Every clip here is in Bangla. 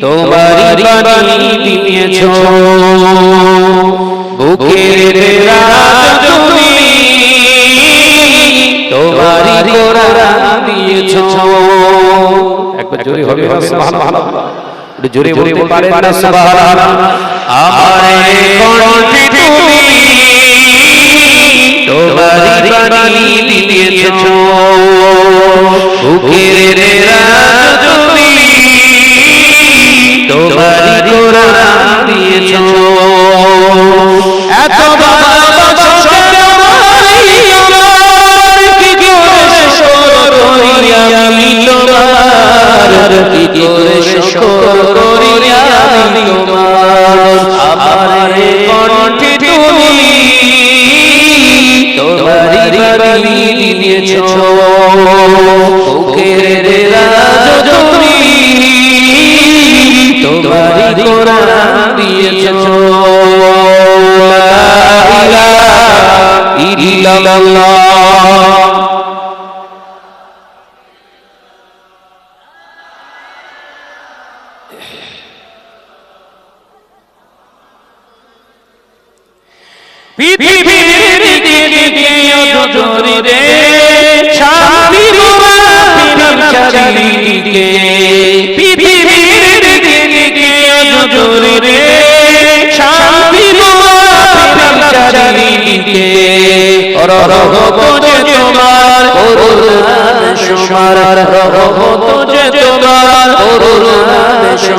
তোমারি বাণী দিয়েছ। বুকের তুমি তোমারি দিয়েছ। একবার জোরে হবে সুবহানাল্লাহ। একটু জোরে না? সুবহানাল্লাহ। আমারে তুমি তোমারি বাণী দিয়েছ। বুকের রাত তুমি তোমারি কোরআন দিয়েছ পৃথিবীর দিকে দিকে অজরে রে স্বামী চারিদিকে পৃথিবীর দিকে দিকে অজরে রে স্বামী চারিদিকে রহমত যে তোমার সমার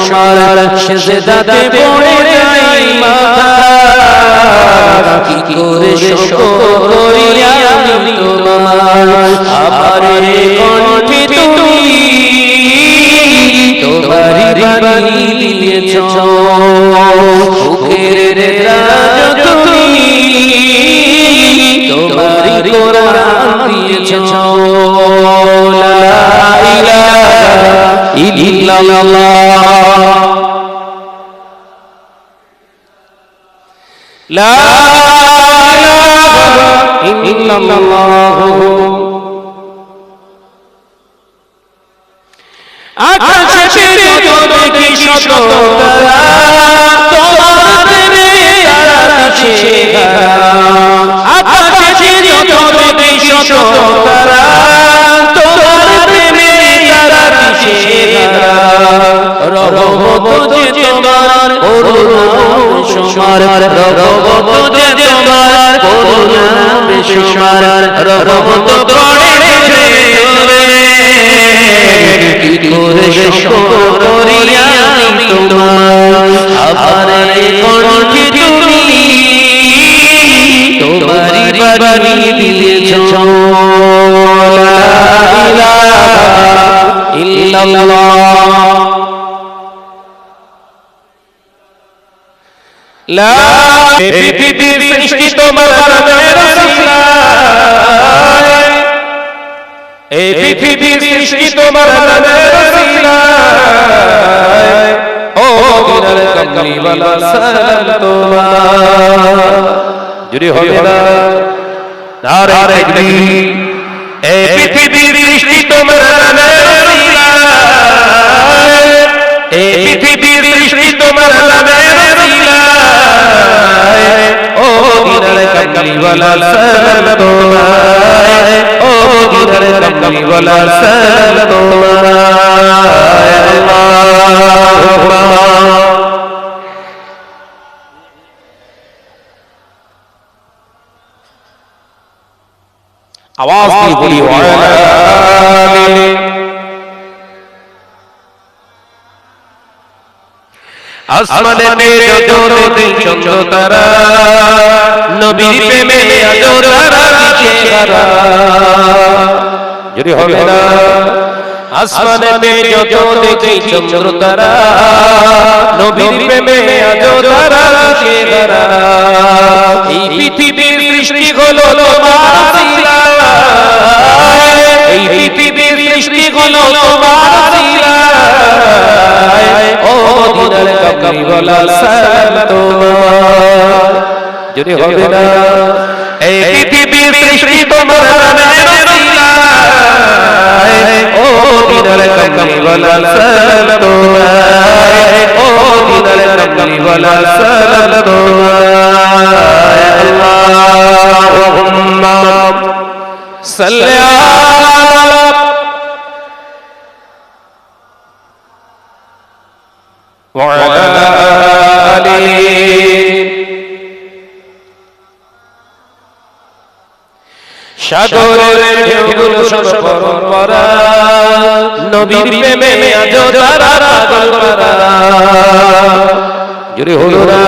করুণার সেজদাতে পড়ে যাই মাথা। কি করে শকর করি আমি তোমার? আমারে কণ্ঠে তুমি তোমারি বাণী দিয়েছ। বুকের রাজ তুমি তোমারি কোরআন দিয়েছ। ইলাহা ইল্লাল্লাহ لا إله إلا الله আকাশের যত দেখি শত তারা তোমার প্রেমে তারা পিছে তারা আকাশের যত দেখি শত তারা সমার রহমত যে তোমার করুণা বেসমার রহমত পড়ে কি করে শকর তোমার? আবার কণ্ঠে তুমি তোমারি বাণী দিয়েছ। ইল্লাল্লাহ। এই পৃথিবীর সৃষ্টি তোমার নামের রসিলায়। ও দিনার কমলিওয়ালা সালাম তোমার। যদি হবে না এই আল্লাহুম্মা আওয়াজ দিয়ে বলি আসমানে যত দেখি চন্দ্র তারা নবীর প্রেমে আজ তারা দিছে তারা। যদি হবে না আসমানে যত দেখি চন্দ্র তারা নবীর প্রেমে আজ তারা দিছে তারা। এই পৃথিবীর সৃষ্টি হলো তোমার এই পৃথিবীর সৃষ্টি হলো তোমার ও সালাম তোমার যদি হবে না এই পৃথিবীর সৃষ্টি তোমার রসিলায় ও দিনার কমলি ওয়ালা সালাম তোমায় ও দিনার কমলি ওয়ালা সালাম তোমায় আল্লাহুম্মা সাল্লি আলা وعلى সাগরের ঢেউগুলো সব পরম্পরা নবীর প্রেমে আজ তারা পাগল করা জুড়ে হলো না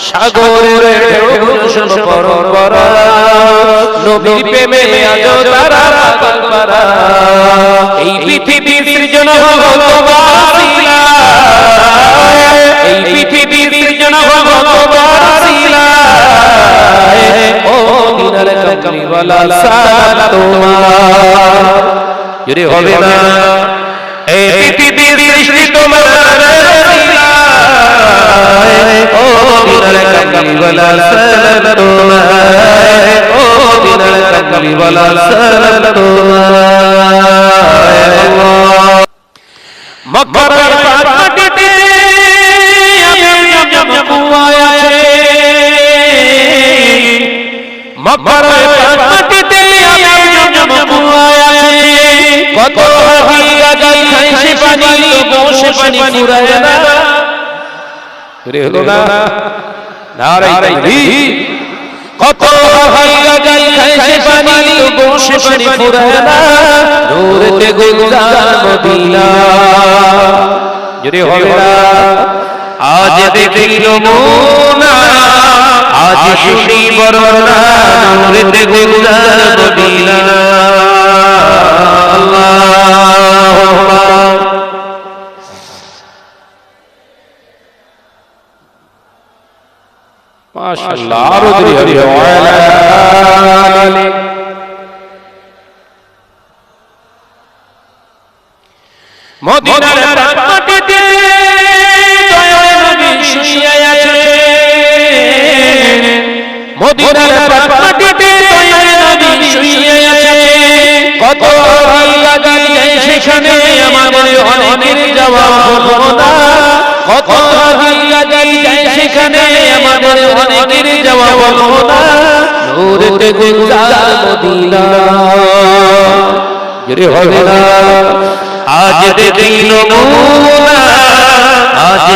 সাগরের ঢেউগুলো সব পরম্পরা নবীর প্রেমে আজ তারা পাগল করা কমলিওয়ালা সালাম তোমার। যদি হবে না, এই পৃথিবীর সৃষ্টি তোমার ও দিনার কমলিওয়ালা সালাম তোমার। ও দিনার কমলিওয়ালা সালাম তোমার। কত হাইয়া গাই খাই সে পানি বসে পানি ফুরায় না। রে হলো না। নারাই তাকবীর কত হাইয়া গাই খাই সে পানি বসে পানি ফুরায় না। নূরেতে গুলজার মদিনা। যদি হবে না। আজ দেখিল মোনা আজ শুনি বরনা নূরেতে গুলজার মদিনা। মাশাআল্লাহ। আরও যদি হরি মদিনার মাটিতে দয়াল নবী শুইয়া আছে। মদিনার মাটিতে দয়াল নবী শুইয়া আছে। কত আল্লাহ গাই সেখানে। আমাদের অনেকের না। কত সেখানে আমাদের অনেকের যাওয়া হলো না। নূরেতে গুলজার মদিনা। যদি হবে না। আজ দেখিল মোনা আজ